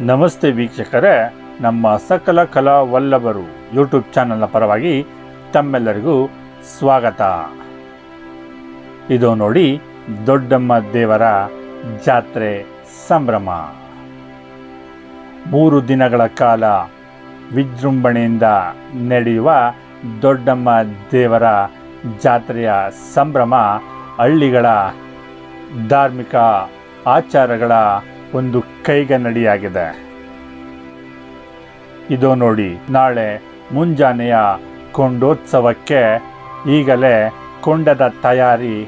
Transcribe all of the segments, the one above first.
ನಮಸ್ತೆ ವೀಕ್ಷಕರೇ ನಮ್ಮ ಸಕಲ ಕಲಾ ವಲ್ಲಭರು ಯೂಟ್ಯೂಬ್ ಚಾನಲ್ನ ಪರವಾಗಿ ತಮ್ಮೆಲ್ಲರಿಗೂ ಸ್ವಾಗತ. ಇದು ನೋಡಿ ದೊಡ್ಡಮ್ಮ ದೇವರ ಜಾತ್ರೆ ಸಂಭ್ರಮ. ಮೂರು ದಿನಗಳ ಕಾಲ ವಿಜೃಂಭಣೆಯಿಂದ ನಡೆಯುವ ದೊಡ್ಡಮ್ಮ ದೇವರ ಜಾತ್ರೆಯ ಸಂಭ್ರಮ ಹಳ್ಳಿಗಳ ಧಾರ್ಮಿಕ ಆಚಾರಗಳ ಒಂದು ಕೈಗನ್ನಡಿಯಾಗಿದೆ. ಇದು ನೋಡಿ, ನಾಳೆ ಮುಂಜಾನೆಯ ಕೊಂಡೋತ್ಸವಕ್ಕೆ ಈಗಲೇ ಕೊಂಡದ ತಯಾರಿ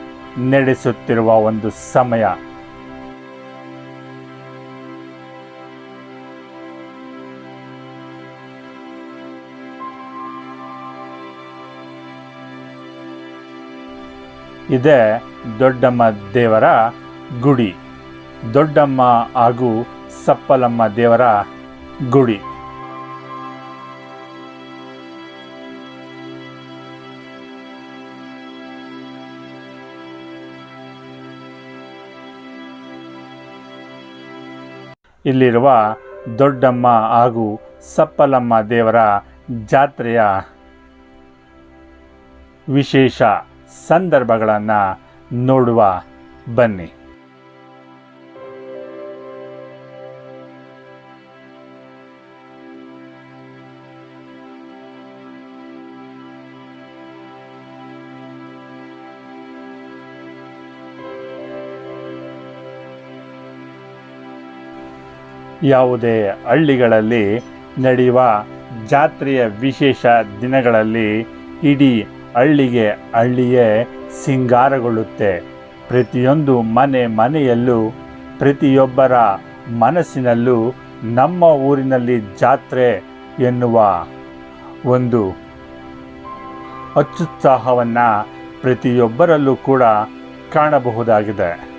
ನಡೆಸುತ್ತಿರುವ ಒಂದು ಸಮಯ. ಇದೇ ದೊಡ್ಡಮ್ಮ ದೇವರ ಗುಡಿ. ದೊಡ್ಡಮ್ಮ ಹಾಗೂ ಸಪ್ಪಲಮ್ಮ ದೇವರ ಗುಡಿ. ಇಲ್ಲಿರುವ ದೊಡ್ಡಮ್ಮ ಹಾಗೂ ಸಪ್ಪಲಮ್ಮ ದೇವರ ಜಾತ್ರೆಯ ವಿಶೇಷ ಸಂದರ್ಭಗಳನ್ನು ನೋಡುವ ಬನ್ನಿ. ಯಾವುದೇ ಹಳ್ಳಿಗಳಲ್ಲಿ ನಡೆಯುವ ಜಾತ್ರೆಯ ವಿಶೇಷ ದಿನಗಳಲ್ಲಿ ಇಡೀ ಹಳ್ಳಿಗೆ ಹಳ್ಳಿಯೇ ಸಿಂಗಾರಗೊಳ್ಳುತ್ತೆ. ಪ್ರತಿಯೊಂದು ಮನೆ ಮನೆಯಲ್ಲೂ, ಪ್ರತಿಯೊಬ್ಬರ ಮನಸ್ಸಿನಲ್ಲೂ ನಮ್ಮ ಊರಿನಲ್ಲಿ ಜಾತ್ರೆ ಎನ್ನುವ ಒಂದು ಅತ್ಯುತ್ಸಾಹವನ್ನು ಪ್ರತಿಯೊಬ್ಬರಲ್ಲೂ ಕೂಡ ಕಾಣಬಹುದಾಗಿದೆ.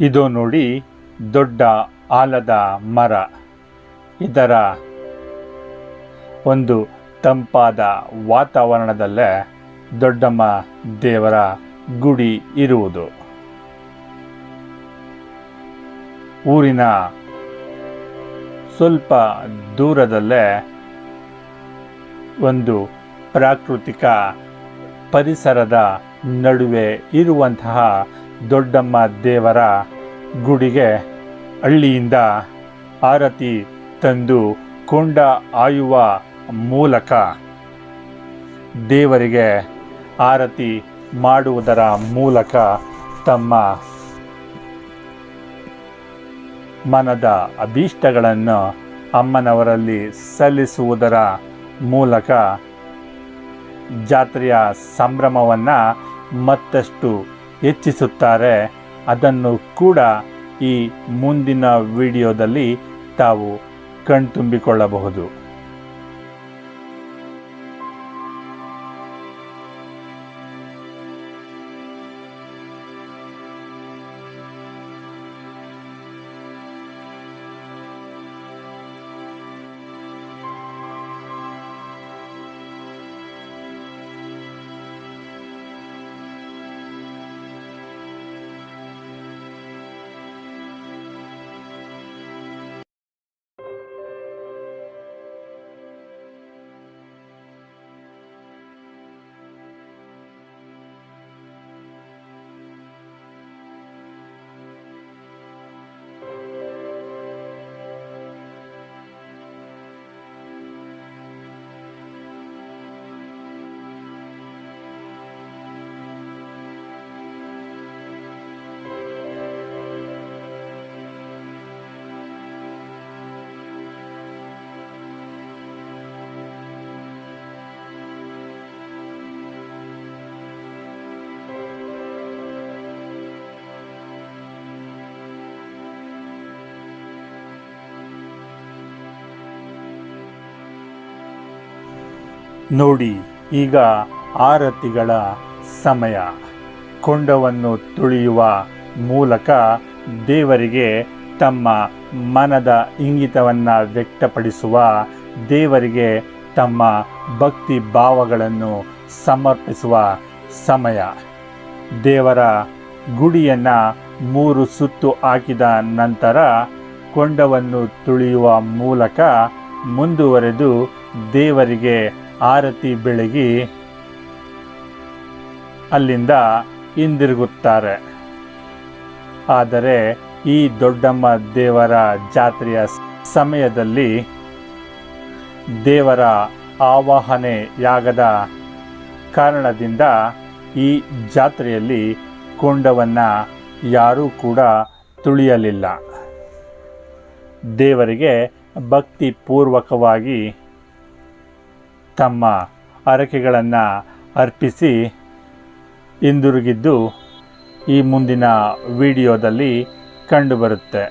ಇದು ನೋಡಿ ದೊಡ್ಡ ಆಲದ ಮರ. ಇದರ ಒಂದು ತಂಪಾದ ವಾತಾವರಣದಲ್ಲೇ ದೊಡ್ಡಮ್ಮ ದೇವರ ಗುಡಿ ಇರುವುದು. ಊರಿನ ಸ್ವಲ್ಪ ದೂರದಲ್ಲೇ ಒಂದು ಪ್ರಾಕೃತಿಕ ಪರಿಸರದ ನಡುವೆ ಇರುವಂತಹ ದೊಡ್ಡಮ್ಮ ದೇವರ ಗುಡಿಗೆ ಹಳ್ಳಿಯಿಂದ ಆರತಿ ತಂದು ಕೊಂಡ ಆಯುವ ಮೂಲಕ ದೇವರಿಗೆ ಆರತಿ ಮಾಡುವುದರ ಮೂಲಕ ತಮ್ಮ ಮನದ ಅಭೀಷ್ಟಗಳನ್ನು ಅಮ್ಮನವರಲ್ಲಿ ಸಲ್ಲಿಸುವುದರ ಮೂಲಕ ಜಾತ್ರೆಯ ಸಂಭ್ರಮವನ್ನು ಮತ್ತಷ್ಟು ಹೆಚ್ಚಿಸುತ್ತಾರೆ. ಅದನ್ನು ಕೂಡ ಈ ಮುಂದಿನ ವಿಡಿಯೋದಲ್ಲಿ ತಾವು ಕಣ್ತುಂಬಿಕೊಳ್ಳಬಹುದು. ನೋಡಿ, ಈಗ ಆರತಿಗಳ ಸಮಯ. ಕೊಂಡವನ್ನು ತುಳಿಯುವ ಮೂಲಕ ದೇವರಿಗೆ ತಮ್ಮ ಮನದ ಇಂಗಿತವನ್ನು ವ್ಯಕ್ತಪಡಿಸುವ ದೇವರಿಗೆ ತಮ್ಮ ಭಕ್ತಿ ಭಾವಗಳನ್ನು ಸಮರ್ಪಿಸುವ ಸಮಯ. ದೇವರ ಗುಡಿಯನ್ನು ಮೂರು ಸುತ್ತು ಹಾಕಿದ ನಂತರ ಕೊಂಡವನ್ನು ತುಳಿಯುವ ಮೂಲಕ ಮುಂದುವರೆದು ದೇವರಿಗೆ ಆರತಿ ಬೆಳಗಿ ಅಲ್ಲಿಂದ ಹಿಂದಿರುಗುತ್ತಾರೆ. ಆದರೆ ಈ ದೊಡ್ಡಮ್ಮ ದೇವರ ಜಾತ್ರೆಯ ಸಮಯದಲ್ಲಿ ದೇವರ ಆವಾಹನೆಯಾಗದ ಕಾರಣದಿಂದ ಈ ಜಾತ್ರೆಯಲ್ಲಿ ಕೊಂಡವನ್ನು ಯಾರೂ ಕೂಡ ತುಳಿಯಲಿಲ್ಲ. ದೇವರಿಗೆ ಭಕ್ತಿಪೂರ್ವಕವಾಗಿ ತಮ್ಮ ಹರಕೆಗಳನ್ನು ಅರ್ಪಿಸಿ ಹಿಂದಿರುಗಿದ್ದು ಈ ಮುಂದಿನ ವಿಡಿಯೋದಲ್ಲಿ ಕಂಡುಬರುತ್ತೆ.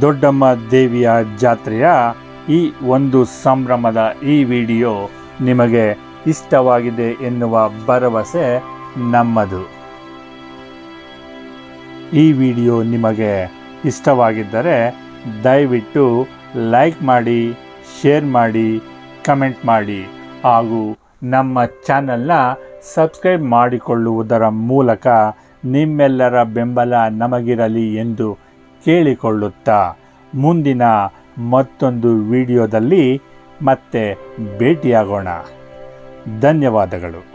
ದೊಡ್ಡಮ್ಮ ದೇವಿಯ ಜಾತ್ರೆಯ ಈ ಒಂದು ಸಂಭ್ರಮದ ಈ ವಿಡಿಯೋ ನಿಮಗೆ ಇಷ್ಟವಾಗಿದೆ ಎನ್ನುವ ಭರವಸೆ ನಮ್ಮದು. ಈ ವಿಡಿಯೋ ನಿಮಗೆ ಇಷ್ಟವಾಗಿದ್ದರೆ ದಯವಿಟ್ಟು ಲೈಕ್ ಮಾಡಿ, ಶೇರ್ ಮಾಡಿ, ಕಮೆಂಟ್ ಮಾಡಿ ಹಾಗೂ ನಮ್ಮ ಚಾನಲ್ನ ಸಬ್ಸ್ಕ್ರೈಬ್ ಮಾಡಿಕೊಳ್ಳುವುದರ ಮೂಲಕ ನಿಮ್ಮೆಲ್ಲರ ಬೆಂಬಲ ನಮಗಿರಲಿ ಎಂದು ಕೇಳಿಕೊಳ್ಳುತ್ತಾ. ಮುಂದಿನ ಮತ್ತೊಂದು ವಿಡಿಯೋದಲ್ಲಿ ಮತ್ತೆ ಭೇಟಿಯಾಗೋಣ. ಧನ್ಯವಾದಗಳು.